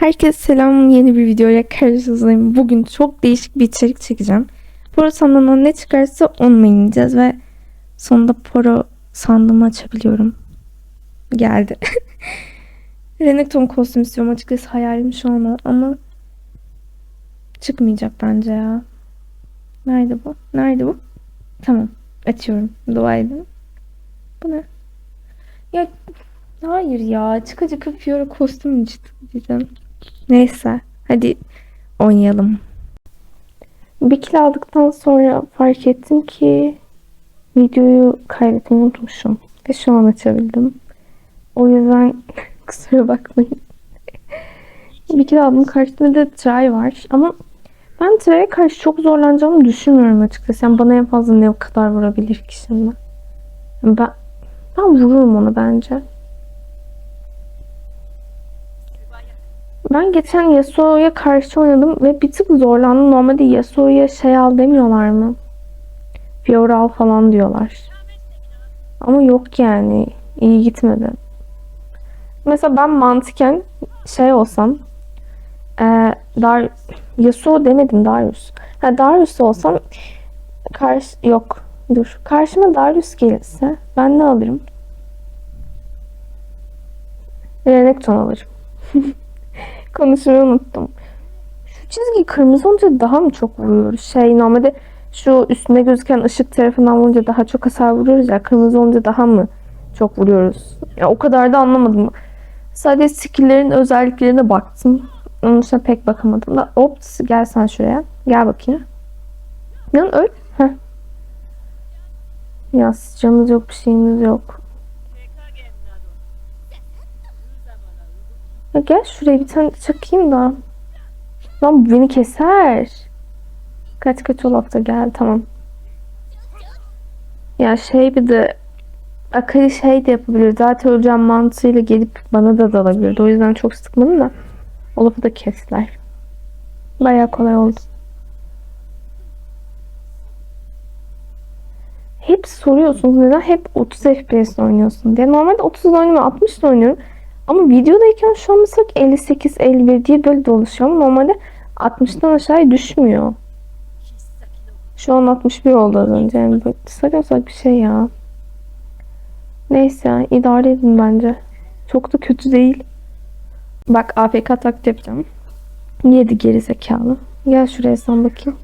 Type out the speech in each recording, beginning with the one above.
Herkese selam. Yeni bir videoyla karşınızdayım. Bugün çok değişik bir içerik çekeceğim. Poro sandığından ne çıkarsa onunla ineceğiz ve sonunda Poro sandığımı açabiliyorum. Geldi. Renekton kostüm istiyorum. Açıkçası hayalim şu an ama çıkmayacak bence ya. Nerede bu? Nerede bu? Tamam. Açıyorum. Dua edin. Bu ne? Ya Hayır ya. Çıkacak Fiora kostüm çıktı diyeceğim. Neyse. Hadi oynayalım. Bir kill aldıktan sonra fark ettim ki videoyu kaydetmeyi unutmuşum. Ve şu an açabildim. O yüzden kusura bakmayın. bir kill aldım. Karşısında da Try var. Ama ben Try'e karşı çok zorlanacağımı düşünmüyorum açıkçası. Yani bana en fazla ne kadar vurabilir ki şimdi? Ben, ben vururum onu bence. Ben geçen Yasuo'ya karşı oynadım ve bir tık zorlandım. Normalde Yasuo'ya şey al demiyorlar mı? Fiora al falan diyorlar. Ama yok yani. iyi gitmedi. Mesela ben mantıken şey olsam e, Dar Yasuo demedim Darius. Ha, Darius olsam karşı yok dur. Karşıma Darius gelirse ben ne alırım? Renekton alırım. Konuşmayı unuttum. Şu çizgi kırmızı olunca daha mı çok vuruyoruz? Şey normalde şu üstünde gözüken ışık tarafından vurunca daha çok hasar vuruyoruz ya. Kırmızı olunca daha mı çok vuruyoruz? Ya o kadar da anlamadım. Sadece skill'lerin özelliklerine baktım. Onun dışında pek bakamadım da. Hop gel sen şuraya. Gel bakayım. Lan öl. Heh. Ya sıcağımız yok bir şeyimiz yok. Ya gel şuraya bir tane çakayım da. Lan bu beni keser. Kaç kaç Olaf'ta gel tamam. Ya şey bir de Akali şey de yapabilir. Zaten öleceğim mantığıyla gelip bana da dalabilirdi. O yüzden çok sıkmadım da Olaf'ı da kestiler. Baya kolay oldu. Hep soruyorsunuz neden hep 30 FPS oynuyorsun diye. Normalde 30 oynamıyorum 60 oynuyorum. Ama videodayken şu an mesela 58 51 diye böyle dolaşıyor ama normalde 60'tan aşağıya düşmüyor. Şu an 61 oldu az önce. Yani böyle saçma sapan bir şey ya. Neyse idare edin bence. Çok da kötü değil. Bak AFK taklit yapacağım. Yedi geri zekalı. Gel şuraya sen bakayım.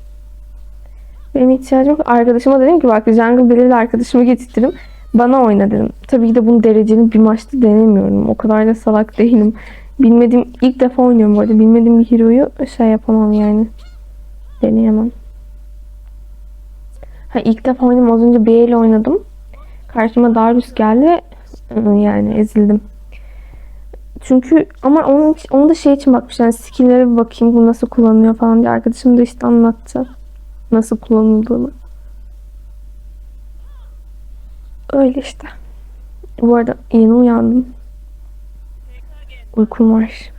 Benim ihtiyacım yok. Arkadaşıma dedim ki bak jungle belirli arkadaşımı getirtirim. Bana oyna dedim. Tabii ki de bunu dereceli bir maçta denemiyorum. O kadar da salak değilim. Bilmediğim ilk defa oynuyorum bu arada. Bilmediğim bir hero'yu şey yapamam yani. Deneyemem. Ha ilk defa oynadım. Az önce B ile oynadım. Karşıma Darius geldi. Yani ezildim. Çünkü ama onun, onu da şey için bakmış. Yani skill'lere bakayım bu nasıl kullanılıyor falan diye. Arkadaşım da işte anlattı. Nasıl kullanıldığını. Öyle işte. Bu arada yeni uyandım. Uykum var.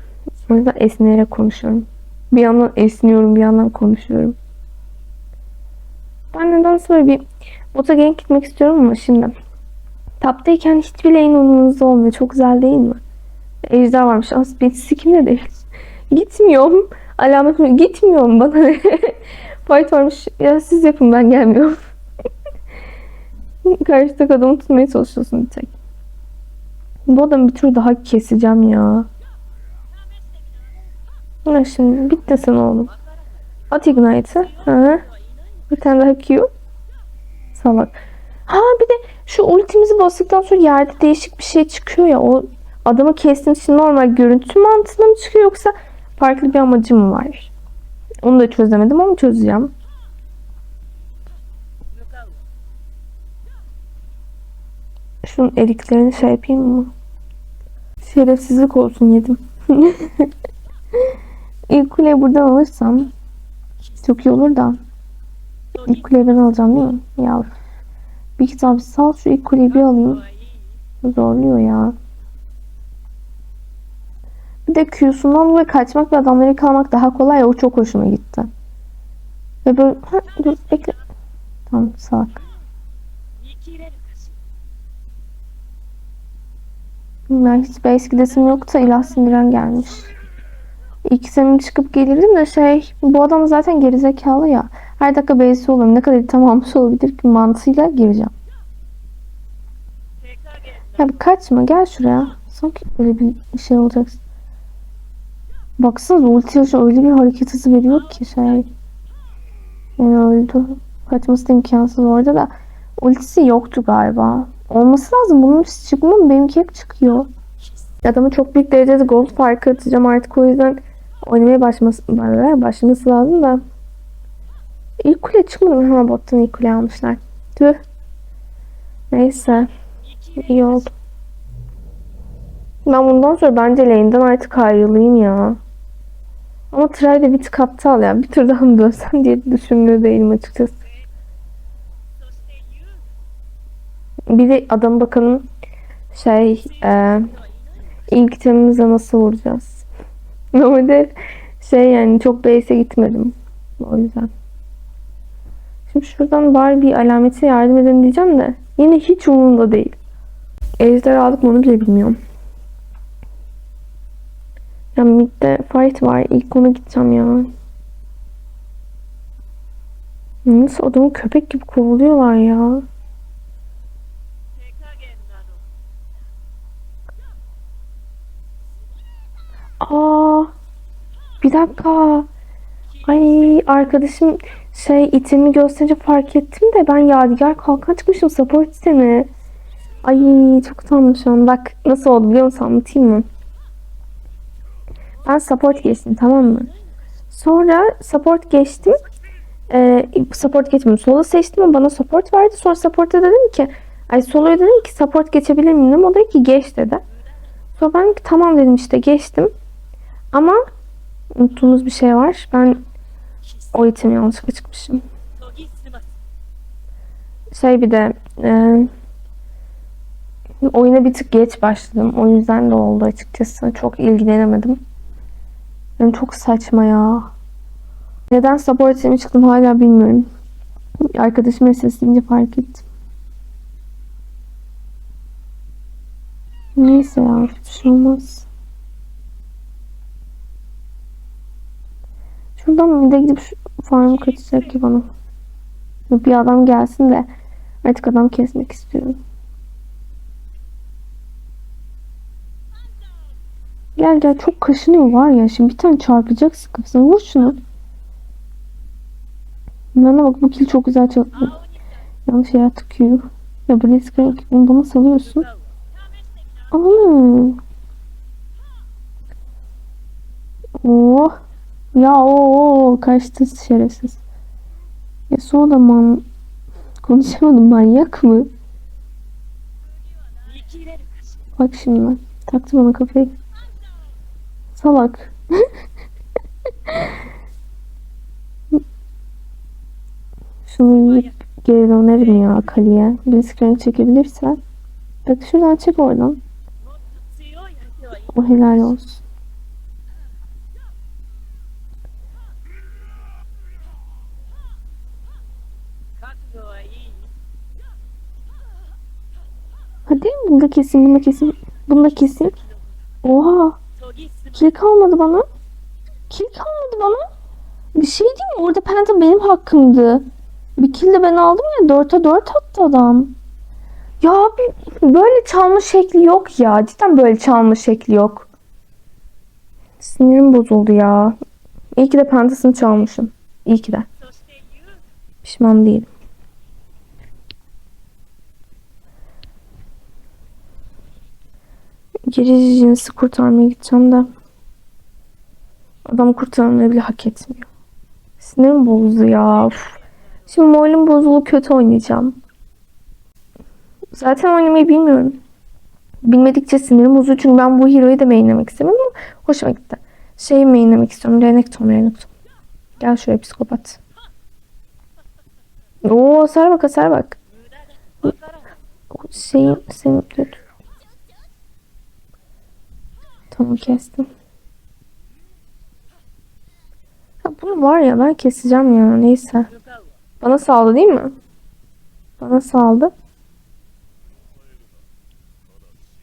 O yüzden esneyerek konuşuyorum. Bir yandan esniyorum, bir yandan konuşuyorum. Ben neden sonra bir bota gitmek istiyorum ama şimdi taptayken hiçbir lane umurunuzda olmuyor. Çok güzel değil mi? Ejder varmış. Aslında bir sikimde değil. Gitmiyorum. Alamet mi? Gitmiyorum bana ne? Fight varmış. Ya siz yapın ben gelmiyorum. Karşıdaki adamı tutmaya çalışıyorsun bir tek. Bu adamı bir tur daha keseceğim ya. Ha şimdi bitti sen oğlum. At Ignite'ı. Bir tane daha Q. Salak. Ha bir de şu ultimizi bastıktan sonra yerde değişik bir şey çıkıyor ya. O adamı kestiğin için normal görüntü mantığında mı çıkıyor yoksa farklı bir amacı mı var? Onu da çözemedim ama çözeceğim. Şunun eriklerini şey yapayım mı? Şerefsizlik olsun yedim. İlk kuleyi buradan alırsam çok iyi olur da. İlk kuleyi ben alacağım değil mi? Ya bir kitap sal şu ilk kuleyi bir alayım. Zorluyor ya. Bir de Q'sundan dolayı kaçmak ve adamları kalmak daha kolay ya o çok hoşuma gitti. Ve böyle ha, dur bekle. Tamam salak. Ben hiç base gidesim yoksa ilah sindiren gelmiş. İki sene çıkıp gelirdim de şey bu adam zaten gerizekalı ya. Her dakika B'si olurum. Ne kadar item almış olabilir ki mantığıyla gireceğim. Ya kaçma gel şuraya. Sanki öyle bir şey olacaksın. Baksana ulti yaşı öyle bir hareket hızı veriyor ki şey. Yani öldü. Kaçması da imkansız orada da. Ultisi yoktu galiba. Olması lazım. Bunun çıkmıyor mu? Benimki hep çıkıyor. Adamı çok büyük derecede gold farkı atacağım artık o yüzden oynamaya başlaması, başlaması lazım da. İlk kule çıkmadı mı? Ha bottan ilk kule almışlar. Tüh. Neyse. İyi oldu. Ben bundan sonra bence lane'den artık ayrılayım ya. Ama Try de bir tık aptal ya. Bir tur daha mı dönsem diye düşünmüyor değilim açıkçası. Bir de adam bakalım şey e, ilk temimize nasıl vuracağız. Normalde şey yani çok base'e gitmedim. O yüzden. Şimdi şuradan bari bir alamete yardım edin diyeceğim de yine hiç umurumda değil. Ejder aldık mı onu bile bilmiyorum. Ya midde fight var. İlk ona gideceğim ya. Nasıl adamı köpek gibi kovuluyorlar ya. Bir dakika. Ay arkadaşım şey itemi gösterince fark ettim de ben Yadigar kalkan çıkmışım support itemi. Ay çok utandım şu an. Bak nasıl oldu biliyor musun anlatayım mı? Ben support geçtim tamam mı? Sonra support geçtim. Ee, support geçmedim. Solo seçtim ama bana support verdi. Sonra support'a dedim ki ay soloya dedim ki support geçebilir miyim? O da ki geç dedi. Sonra ben tamam dedim işte geçtim. Ama unuttuğumuz bir şey var. Ben o itemi yanlışlıkla çıkmışım. Şey bir de e, oyuna bir tık geç başladım. O yüzden de oldu açıkçası. Çok ilgilenemedim. Yani çok saçma ya. Neden support itemi çıktım hala bilmiyorum. Arkadaşım sesleyince fark ettim. Neyse ya bir şey olmaz. Şuradan bir de gidip şu farmı kaçacak ki bana. Bir adam gelsin de artık adam kesmek istiyorum. Gel gel çok kaşınıyor var ya. Şimdi bir tane çarpacaksın kafasına. Vur şunu. Bana bak bu kill çok güzel çalıyor. Yanlış yere tıkıyor. Ya Blitzcrank bunu bana salıyorsun. Ana. Oh. Ya o kaçtı şerefsiz. Ya sonra da man konuşamadım manyak mı? Bak şimdi taktı bana kafayı. Salak. Şunu yiyip geri dönerim ya Kali'ye. Blitzcrank çekebilirsen. Bak şuradan çek oradan. O helal olsun. Bunda kesin, bunda kesin, bunda kesin. Oha, kill kalmadı bana. Kill kalmadı bana. Bir şey diyeyim mi? Orada penta benim hakkımdı. Bir kill de ben aldım ya 4'e 4 attı adam. Ya bir böyle çalma şekli yok ya. Cidden böyle çalma şekli yok. Sinirim bozuldu ya. İyi ki de pentasını çalmışım. İyi ki de. Pişman değilim. Gerici cinsi kurtarmaya gideceğim de adam kurtarmayı bile hak etmiyor. Sinirim bozdu ya. Uf. Şimdi moralim bozulu kötü oynayacağım. Zaten oynamayı bilmiyorum. Bilmedikçe sinirim bozuyor çünkü ben bu hero'yu da mainlemek istemedim ama hoşuma gitti. Şeyi mainlemek istiyorum. Renekton, Renekton. Gel şuraya psikopat. Oo hasar bak hasar bak. Şeyin senin Tamam kestim. Ya bunu var ya ben keseceğim ya neyse. Bana saldı değil mi? Bana saldı.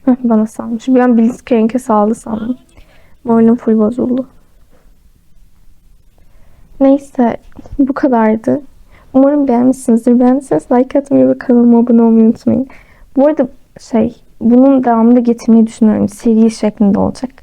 Bana salmış. Bir an Blitzcrank'e saldı sandım. Moralim full bozuldu. Neyse bu kadardı. Umarım beğenmişsinizdir. Beğendiyseniz like atmayı ve kanalıma abone olmayı unutmayın. Bu arada şey bunun devamını getirmeyi düşünüyorum. Seri şeklinde olacak.